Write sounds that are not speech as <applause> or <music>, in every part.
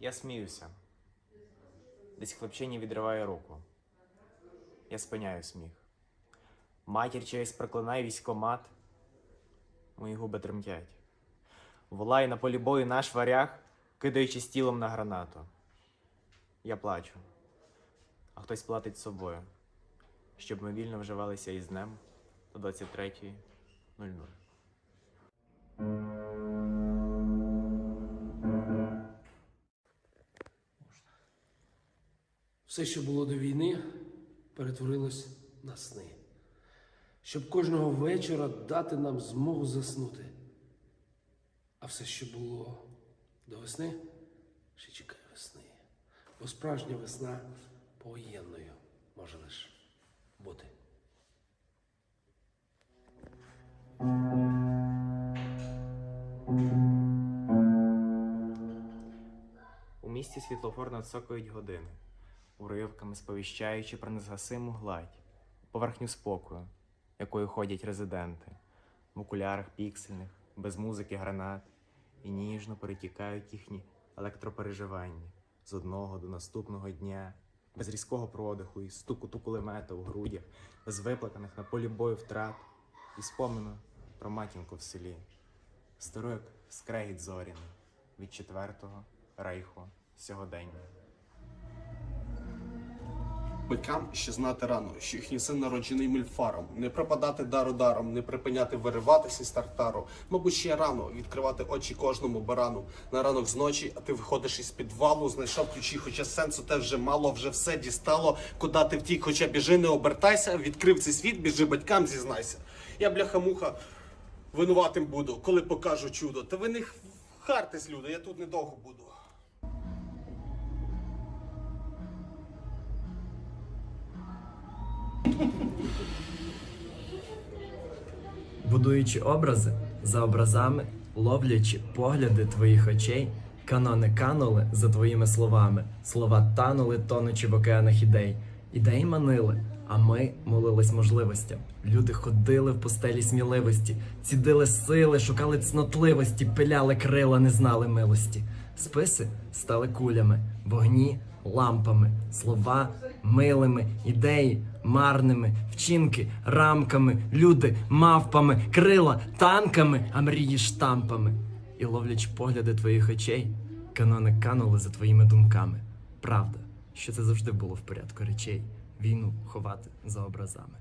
Я сміюся. Десь хлопчині відриває руку. Я спиняю сміх. Матір чиясь проклинає військомат. Мої губи тремтять. Волає на полі бою наш варяг, кидаючись тілом на гранату. Я плачу, а хтось платить собою, щоб ми вільно вживалися із днем до 23.00. Все, що було до війни, перетворилось на сни. Щоб кожного вечора дати нам змогу заснути. А все, що було до весни, ще чекає весни. Бо справжня весна повоєнною може лише бути. У місті світлофор нацокують години, уривками сповіщаючи про незгасиму гладь, поверхню спокою, якою ходять резиденти, в окулярах піксельних, без музики гранат, і ніжно перетікають їхні електропереживання з одного до наступного дня, без різкого продиху і стукоту кулемета у грудях, без виплаканих на полі бою втрат і спомину про матінку в селі. Старик скрегіт зоряний від четвертого рейху сьогодення. Батькам ще знати рано, що їхній син народжений мільфаром, не пропадати дару даром, не припиняти вириватися з тартару. Мабуть, ще рано відкривати очі кожному барану. На ранок з ночі, а ти виходиш із підвалу, знайшов ключі, хоча сенсу те вже мало, вже все дістало. Куди ти втік, хоча біжи, не обертайся, відкрив цей світ, біжи батькам, зізнайся. Я бляха-муха винуватим буду, коли покажу чудо. Та ви не хартесь, люди, я тут недовго буду. Будуючи образи за образами, ловлячи погляди твоїх очей, канони канули за твоїми словами, слова танули, тонучи в океанах ідей, ідеї манили, а ми молились можливостям. Люди ходили в постелі сміливості, цідили сили, шукали цнотливості, пиляли крила, не знали милості. Списи стали кулями, вогні лампами, слова милими, ідеї марними, вчинки рамками, люди мавпами, крила танками, а мрії штампами. І ловлячи погляди твоїх очей, канони канули за твоїми думками. Правда, що це завжди було в порядку речей, війну ховати за образами.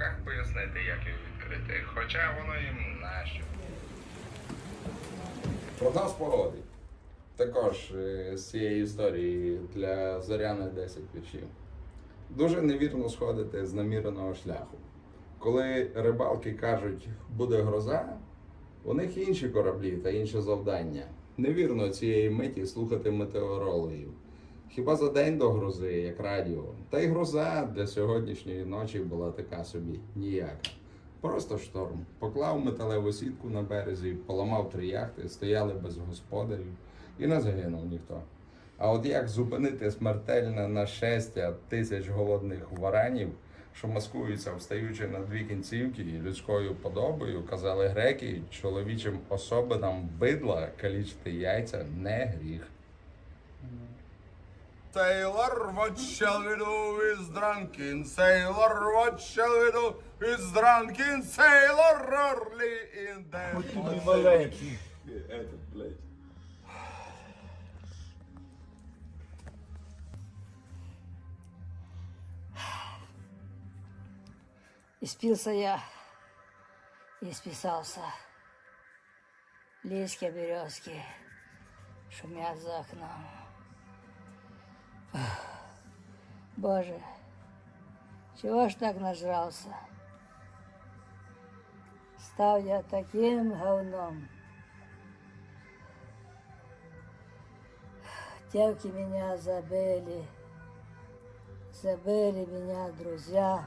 Як пояснити, як його відкрити? Хоча воно їм нащо. Прогноз погоди. Також е, з цієї історії для зоряних 10 віршів. Дуже невірно сходити з наміреного шляху. Коли рибалки кажуть, буде гроза, у них інші кораблі та інше завдання. Невірно цієї миті слухати метеорологів. Хіба за день до грози, як радіо. Та й гроза для сьогоднішньої ночі була така собі ніяка. Просто шторм. Поклав металеву сітку на березі, поламав три яхти, стояли без господарів і не загинув ніхто. А от як зупинити смертельне нашестя тисяч голодних варанів, що маскуються, встаючи на дві кінцівки і людською подобою, казали греки, чоловічим особинам бидла калічити яйця не гріх. Sailor, what shall we do with drunken sailor? What shall we do with drunken sailor early in the Испился я и списался. Листья березки шумят за окном. Боже, чего ж так нажрался? Стал я таким говном. Девки меня забыли, забыли меня друзья.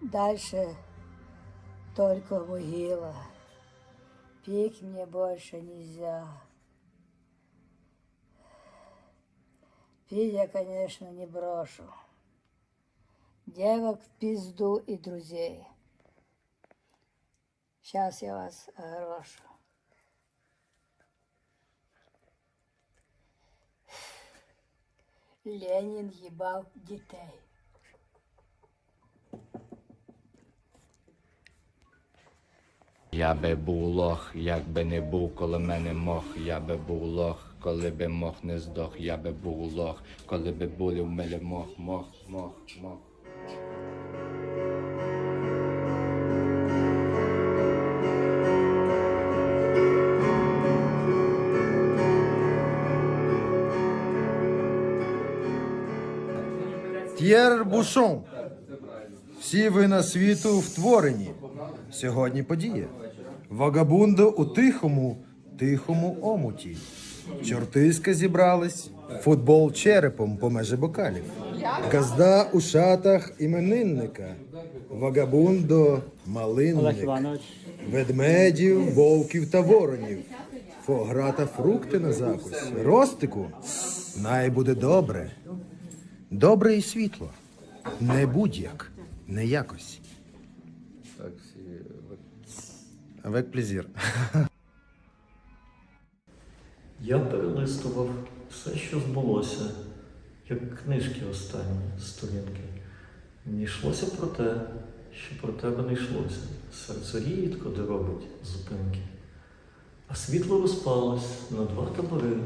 Дальше только могила. Пить мне больше нельзя. Пить я, конечно, не брошу. девок пизду и друзей. Сейчас я вас огрошу. Ленин ебал детей. Я би був лох, як би не був, коли мене мох, я би був лох, коли би мох не здох, я би був лох, коли би були в мене мох, мох, мох, мох. Т'єр Бушон. Всі вина світу втворені. Сьогодні подія. Вагабундо у тихому, тихому омуті. Чортиська зібрались, футбол черепом по межі бокалів. Газда у шатах іменинника. Вагабундо, малинник. Ведмедів, вовків та воронів. Фогра та фрукти на закусь. Ростику. Най буде добре. Добре і світло. Не будь-як, не якось. Так, всі Avec плезір. <laughs> Я перелистував все, що збулося, як книжки останні сторінки. Не йшлося про те, що про тебе не йшлося. Серце рідко де робить зупинки. А світло розпалось на два табори,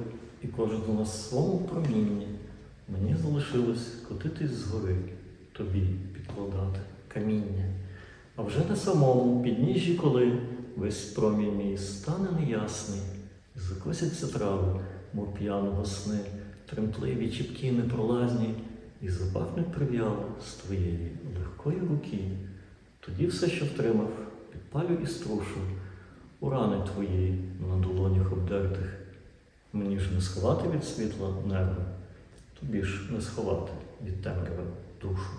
і кожен на своєму промінні. Мені залишилось котитись згори, тобі підкладати каміння. А вже на самому підніжжі, коли весь промінь мій стане неясний, закосяться трави, мов п'яного сни, тремтливі чіпкі непролазні, і запахнуть прив'яло з твоєї легкої руки. Тоді все, що втримав, підпалю і струшу у рани твої на долонях обдертих. Мені ж не сховати від світла нерви, тобі ж не сховати від темряви душу.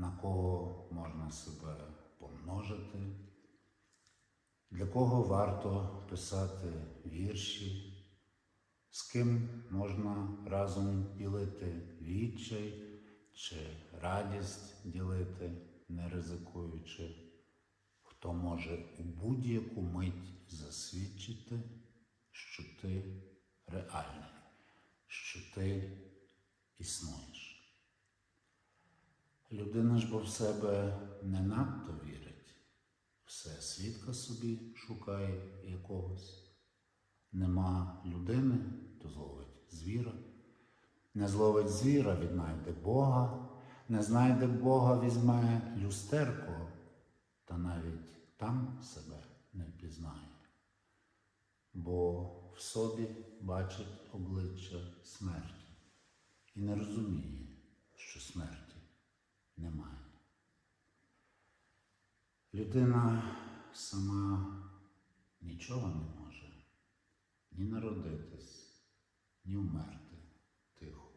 На кого можна себе помножити, для кого варто писати вірші, з ким можна разом ділити відчай чи радість ділити, не ризикуючи хто може у будь-яку мить засвідчити, що ти реальний, що ти існуєш. Людина ж бо в себе не надто вірить, все свідка собі шукає якогось. Нема людини, то зловить звіра, не зловить звіра, віднайде Бога, не знайде Бога, візьме люстерко та навіть там себе не впізнає, бо в собі бачить обличчя смерті і не розуміє, що смерті немає. Людина сама нічого не може ні народитись, ні вмерти тихо.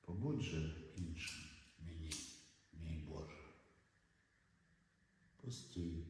Побудь же іншим мені, мій Боже постій